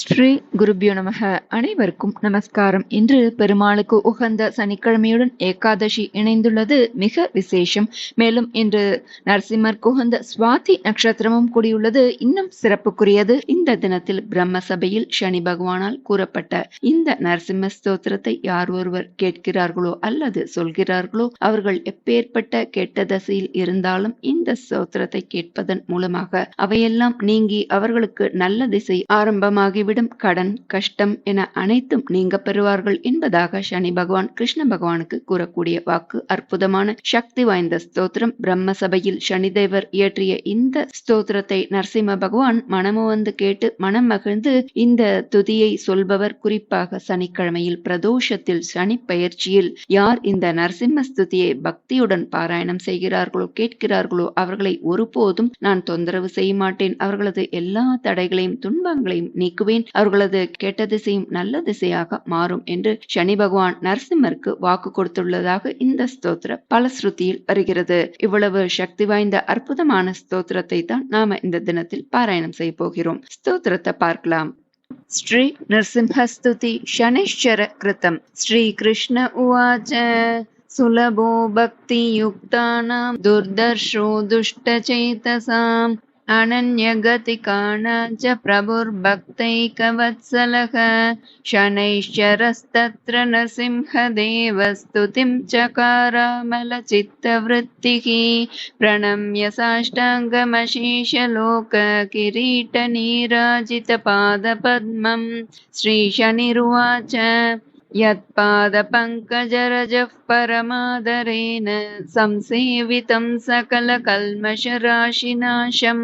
ஸ்ரீ குருபியோ நமக. அனைவருக்கும் நமஸ்காரம். இன்று பெருமாளுக்கு உகந்த சனிக்கிழமையுடன் ஏகாதசி இணைந்துள்ளது மிக விசேஷம். மேலும் இன்று நரசிம்மர் உகந்த சுவாதி நட்சத்திரமும் கூடியுள்ளது. இன்னும் சிறப்புக்குரியது. இந்த தினத்தில் பிரம்ம சபையில் சனி பகவானால் கூறப்பட்ட இந்த நரசிம்ம ஸ்தோத்திரத்தை யார் ஒருவர் கேட்கிறார்களோ அல்லது சொல்கிறார்களோ அவர்கள் எப்பேற்பட்ட கெட்ட தசையில் இருந்தாலும் இந்த ஸ்தோத்திரத்தை கேட்பதன் மூலமாக அவையெல்லாம் நீங்கி அவர்களுக்கு நல்ல திசை ஆரம்பமாகி ஆரம்பமாகிவிடும் கடன் கஷ்டம் என அனைத்தும் நீங்க பெறுவார்கள் என்பதாக சனி பகவான் கிருஷ்ண பகவானுக்கு கூறக்கூடிய வாக்கு அற்புதமான சக்தி வாய்ந்த ஸ்தோத்திரம். பிரம்ம சபையில் சனிதேவர் இயற்றிய இந்த ஸ்தோத்திரத்தை நரசிம்ம பகவான் மனமு வந்து கேட்டு மனம் மகிழ்ந்து இந்த துதியை சொல்பவர். குறிப்பாக சனிக்கிழமையில் பிரதோஷத்தில் சனி பயிற்சியில் யார் இந்த நரசிம்ம ஸ்துதியை பக்தியுடன் பாராயணம் செய்கிறார்களோ கேட்கிறார்களோ அவர்களை ஒருபோதும் நான் தொந்தரவு செய்ய மாட்டேன். அவர்களது எல்லா தடைகளையும் துன்பங்களையும் நீக்குவேன் அவர்களது கெட்ட திசையும் நல்ல திசையாக மாறும் என்று சனி பகவான் நரசிம்மருக்கு வாக்கு கொடுத்துள்ளதாக இந்த ஸ்தோத்திர பலஸ்ருதியில் வருகிறது இவ்வளவு சக்தி வாய்ந்த அற்புதமான ஸ்தோத்திரத்தை தான் நாம இந்த தினத்தில் பாராயணம் செய்ய போகிறோம் ஸ்தோத்திரத்தை பார்க்கலாம் श्री नृसिंहस्तुति शनैश्चर कृतम् श्रीकृष्ण उवाच सुलभो भक्तियुक्तानां दुर्दर्शो दुष्टचेतसाम् अनन्यगतिकाणा च प्रभुर्भक्तैकवत्सलः शनैश्चरस्तत्र नृसिंहदेव स्तुतिं चकारामलचित्तवृत्तिः प्रणम्य साष्टाङ्गमशेषलोककिरीटनीराजितपादपद्मम् श्रीशनिरुवाच यत्पादपङ्कजरजः परमादरेण संसेवितं सकलकल्मषराशिनाशम्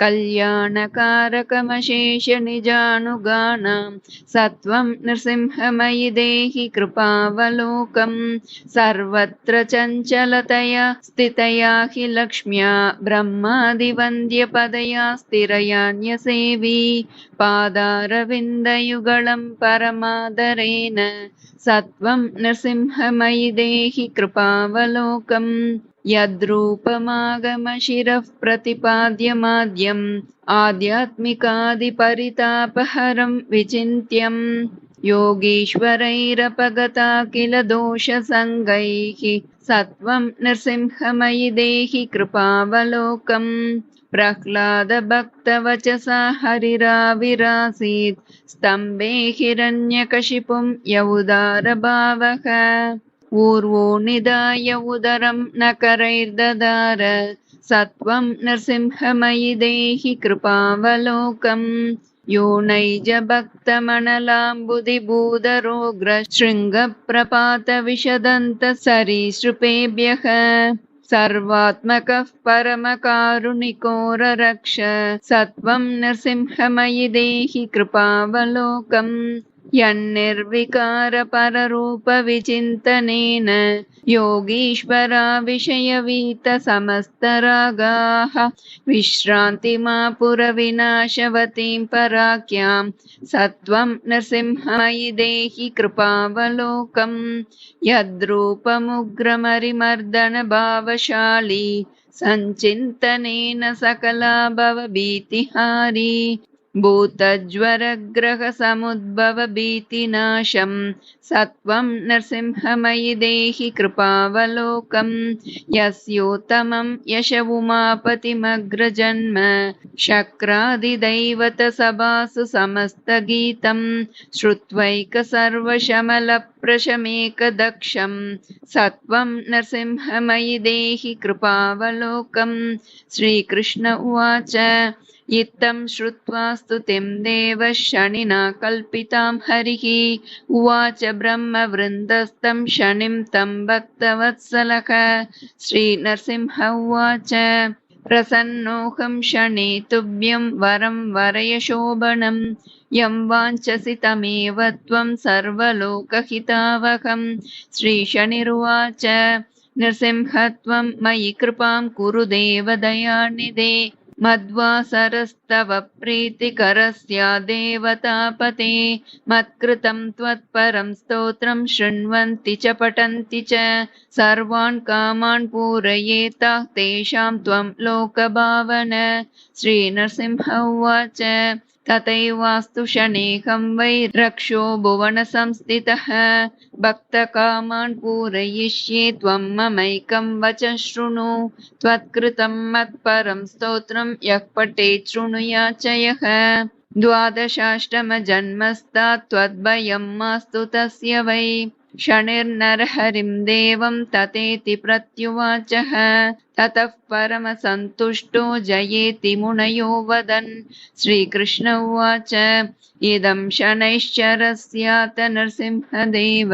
कल्याणकारकमशेषनिजानुगानां सत्वं नृसिंहमयि देहि कृपावलोकम् सर्वत्र चञ्चलतया स्थितया हि लक्ष्म्या ब्रह्मादिवन्द्यपदया स्थिरयान्यसेवी पादारविन्दयुगलं परमादरेण सत्वं नृसिंहमयि देहि कृपावलोकम् यद्रूपमागमशिरः प्रतिपाद्यमाद्यम् आध्यात्मिकादिपरितापहरं विचिन्त्यम् योगीश्वरैरपगता किल दोषसङ्गैः सत्वं नृसिंहमयि देहि कृपावलोकम् प्रह्लादभक्तवचसा हरिराविरासीत् स्तम्भे हिरण्यकशिपुं यौदारभावः ऊर्वो निधाय उदरं न करैर्ददार। सत्वं नृसिंहमयि देहि कृपावलोकम्। यो नैजभक्तमनलाम्बुदिभूधरोग्रशृङ्गप्रपातविशदन्तसरीसृपेभ्यः सर्वात्मकः परमकारुणिकोररक्ष। सत्वं नृसिंहमयि देहि कृपावलोकम् यन्निर्विकारपररूपविचिन्तनेन योगीश्वरा विषयवीतसमस्तरागाः विश्रान्तिमापुरविनाशवतीं पराख्यां सत्वं नृसिंहमयि देहि कृपावलोकम् यद्रूपमुग्रमरिमर्दनभावशाली सञ्चिन्तनेन सकला भवभीतिहारी भूतज्वरग्रहसमुद्भवभीतिनाशं सत्वं नृसिंहमयि देहि कृपावलोकम् यस्योत्तमं यश उमापतिमग्रजन्म शक्रादिदैवतसभासु समस्तगीतं श्रुत्वैकसर्वशमलप्रशमेकदक्षं सत्वं नृसिंहमयि देहि कृपावलोकम् श्रीकृष्ण उवाच, इत्थं श्रुत्वा स्तुतिं देवः शनिना कल्पितां हरिः। उवाच ब्रह्मवृन्दस्तं शनिं तं भक्तवत्सलः। श्रीनरसिंह उवाच प्रसन्नोऽहं शने तुभ्यं वरं वरय शोभनं यं वाञ्छसि तमेव त्वं सर्वलोकहितावहं श्रीशनिरुवाच नृसिंहत्वं मयि कृपां कुरु देवदयानिधे मद्वासरस्तव प्रीतिकरस्यादेवतापते मत्कृतं त्वत्परं स्तोत्रं शृण्वन्ति च पठन्ति च सर्वान् कामान् पूरयेताः तेषां त्वं लोकभावन श्रीनरसिंह उवाच तथैवास्तु शनेकं वै रक्षो भुवनसंस्थितः। भक्तकामान् पूरयिष्ये त्वं ममैकं वच शृणु। त्वत्कृतं मत्परं स्तोत्रं यः पठेत् शृणुयाचयः द्वादशाष्टमजन्मस्तात् त्वद्भयं मास्तु तस्य वै। शनिर्नरहरिं देवं ततेति प्रत्युवाचः ततः परमसन्तुष्टो जयेति मुनयो वदन् श्रीकृष्ण उवाच इदं शनैश्चरस्यात नरसिंहदेव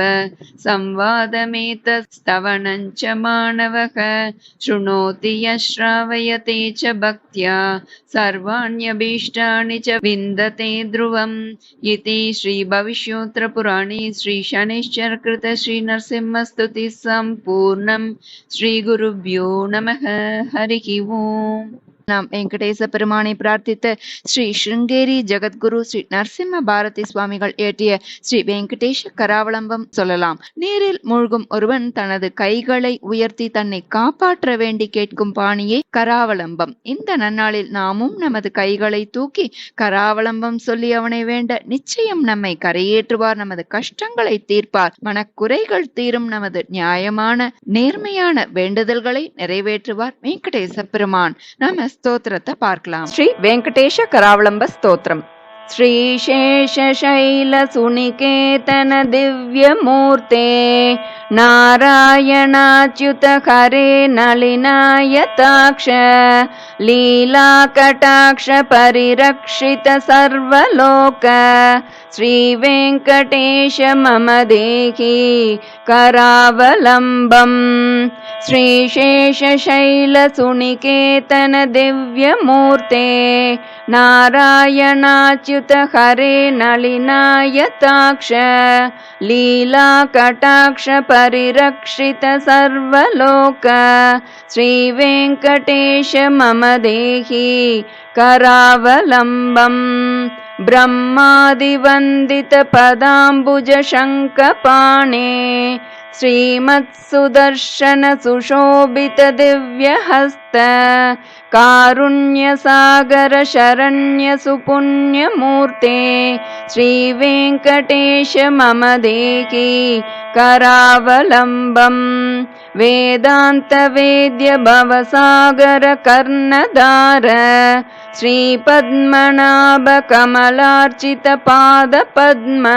संवादमेतस्तवनं च मानवः शृणोति यः श्रावयते च भक्त्या सर्वाण्यभीष्टानि च विन्दते ध्रुवम् इति श्रीभविष्योत्तरपुराणे श्रीशनैश्चरकृत श्रीनरसिंहस्तुतिः सम्पूर्णम् श्रीगुरुभ्यो नमः हरिः ओम्। நாம் வெங்கடேச பெருமானை பிரார்த்தித்த ஸ்ரீ ஸ்ருங்கேரி ஜெகத்குரு ஸ்ரீ நரசிம்ம பாரதி சுவாமிகள் இயற்றிய ஸ்ரீ வெங்கடேஷ கராவளம்பம் சொல்லலாம். நீரில் மூழ்கும் ஒருவன் தனது கைகளை உயர்த்தி தன்னை காப்பாற்ற வேண்டி கேட்கும் பாணியே கராவளம்பம் இந்த நன்னாளில் நாமும் நமது கைகளை தூக்கி கராவளம்பம் சொல்லி அவனை வேண்ட நிச்சயம் நம்மை கரையேற்றுவார் நமது கஷ்டங்களை தீர்ப்பார். மனக்குறைகள் தீரும் நமது நியாயமான நேர்மையான வேண்டுதல்களை நிறைவேற்றுவார் வெங்கடேச பெருமான். நாம ஸ்தோத்திரத்தை பார்க்கலாம். ஸ்ரீ வெங்கடேஷ கராவளம்ப ஸ்தோத்திரம். श्रीशेषशैलसुनिकेतन दिव्यमूर्ते नारायणाच्युत हरे नलिनायताक्ष लीलाकटाक्ष परिरक्षित सर्वलोक श्रीवेङ्कटेश मम देहि करावलम्बम् श्रीशेषशैलसुनिकेतन दिव्यमूर्ते नारायणाच्युत नलिनायताक्ष लीलाकटाक्ष परिरक्षित सर्वलोक। श्रीवेङ्कटेश मम देहि करावलम्बम्। ब्रह्मादिवन्दितपदाम्बुजशङ्कपाणे श्रीमत्सुदर्शन सुशोभित दिव्यहस्त कारुण्यसागर शरण्य सुपुण्यमूर्ते श्रीवेङ्कटेश मम देहि करावलम्बम् वेदान्तवेद्य भवसागर कर्णधार श्रीपद्मनाभ कमलार्चित पादपद्म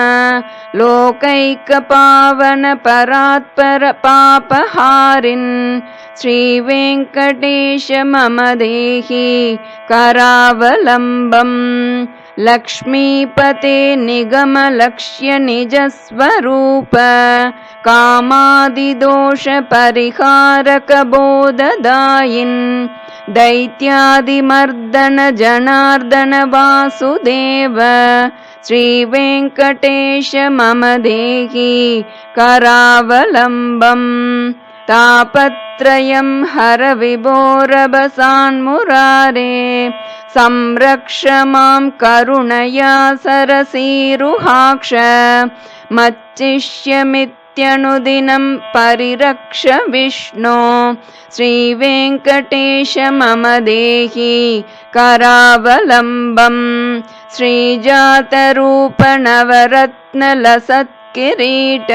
लोकैकपावन परात्पर पापहारिन् श्रीवेङ्कटेश मम देहि करावलम्बम् लक्ष्मीपते निगमलक्ष्य निजस्वरूप कामादिदोषपरिहारकबोधदायिन् दैत्यादिमर्दन जनार्दन वासुदेव श्रीवेङ्कटेश मम देहि करावलम्बम् तापत्रयं हर विभोरभसान्मुरारे संरक्ष मां करुणया सरसीरुहाक्ष मच्चिष्यमित्यनुदिनं परिरक्ष विष्णो। श्रीवेङ्कटेश मम देहि करावलम्बम् श्रीजातरूपनवरत्नलसत्किरीट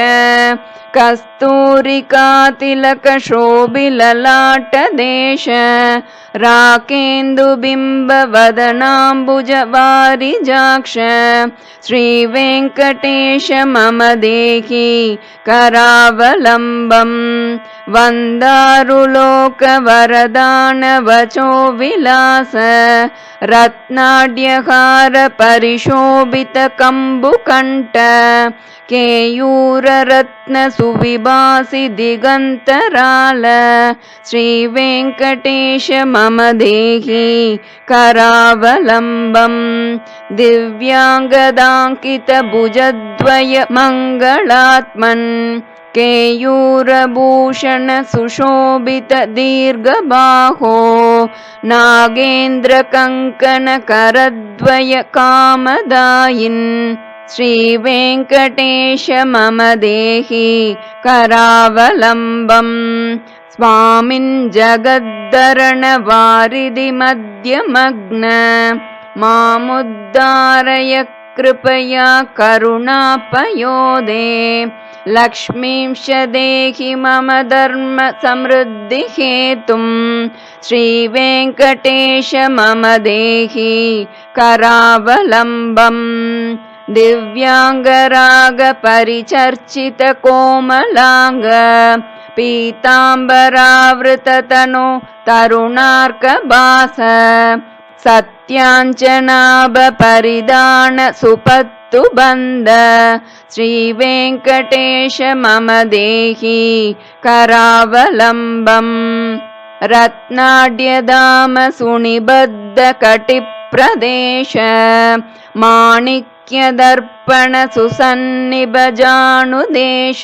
कस्तूरिकातिलकशोभिललाटदेश राकेन्दुबिम्बवदनाम्बुजवारिजाक्ष श्रीवेङ्कटेश मम देहि करावलम्बम् वन्दारुलोकवरदानवचो विलास रत्नाड्यहार परिशोभितकम्बुकण्ठ केयूररत्नसुविभासि दिगन्तराल। श्रीवेङ्कटेश मम देहि करावलम्बम् दिव्याङ्गदाङ्कितभुजद्वय मङ्गलात्मन् केयूरभूषण श्रीवेङ्कटेश मम देहि करावलम्बम् स्वामिन् जगद्धरणवारिधिमध्यमग्न मामुद्धारय कृपया करुणापयोदे लक्ष्मींश देहि मम धर्म समृद्धिहेतुम् श्रीवेङ्कटेश मम देहि करावलम्बम् दिव्याङ्गरागपरिचर्चितकोमलाङ्ग पीताम्बरावृततनो तरुणार्कभास सत्याञ्चनाभपरिदान सुपत्तु बन्द श्रीवेङ्कटेश मम देहि करावलम्बम् रत्नाड्यदाम सुनिबद्धकटिप्रदेश माणिक्यदर्पण सुसन्निभजानुदेश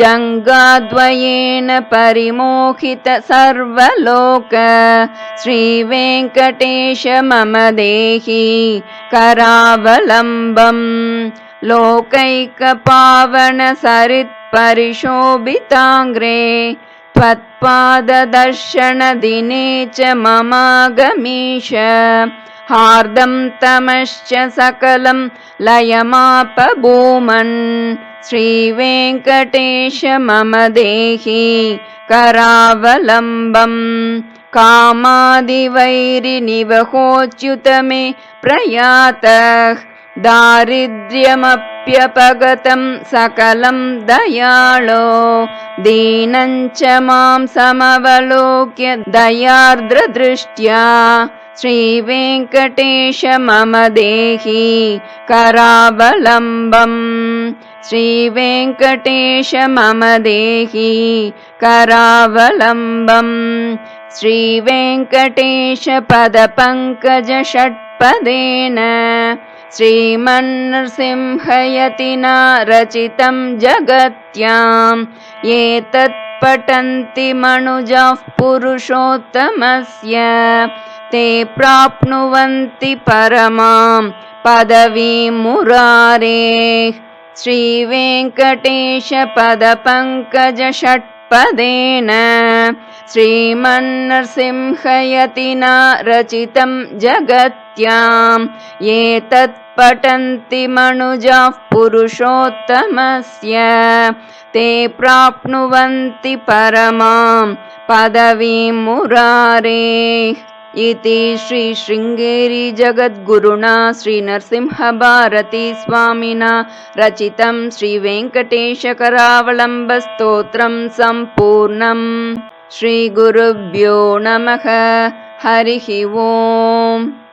जङ्गाद्वयेन परिमोहित सर्वलोक। श्रीवेङ्कटेश मम देहि करावलम्बम् लोकैकपावन सरित्परिशोभिताङ्ग्रे त्वत्पाददर्शनदिने च ममागमीश हार्दं तमश्च सकलं लयमापभूमन्। श्रीवेङ्कटेश मम देहि करावलम्बम् कामादिवैरिनिवहोच्युत मे प्रयातः। दारिद्र्यमप्यपगतं सकलं दीनं च मां समवलोक्य दयार्द्रदृष्ट्या श्रीवेङ्कटेश मम देहि करावलम्बम्। श्रीवेङ्कटेश मम देहि करावलम्बम्। श्रीवेङ्कटेश पदपङ्कज षट्पदेन श्रीमन्नृसिंहयतिना रचितं जगत्याम् एतत् पठन्ति मनुजाः पुरुषोत्तमस्य ते प्राप्नुवन्ति परमां पदवीं मुरारेः। श्रीवेङ्कटेश पदपङ्कज षट्पदेन श्रीमन्नृसिंहयतिना रचितं जगत्याम् एतत् पठन्ति मनुजाः पुरुषोत्तमस्य। ते प्राप्नुवन्ति परमां पदवीं मुरारेः इति श्रीशृङ्गेरी जगद्गुरुणा श्रीनरसिंहभारती स्वामिना रचितं श्रीवेङ्कटेशकरावलम्बस्तोत्रं सम्पूर्णम्। श्रीगुरुभ्यो नमः हरिः ओम्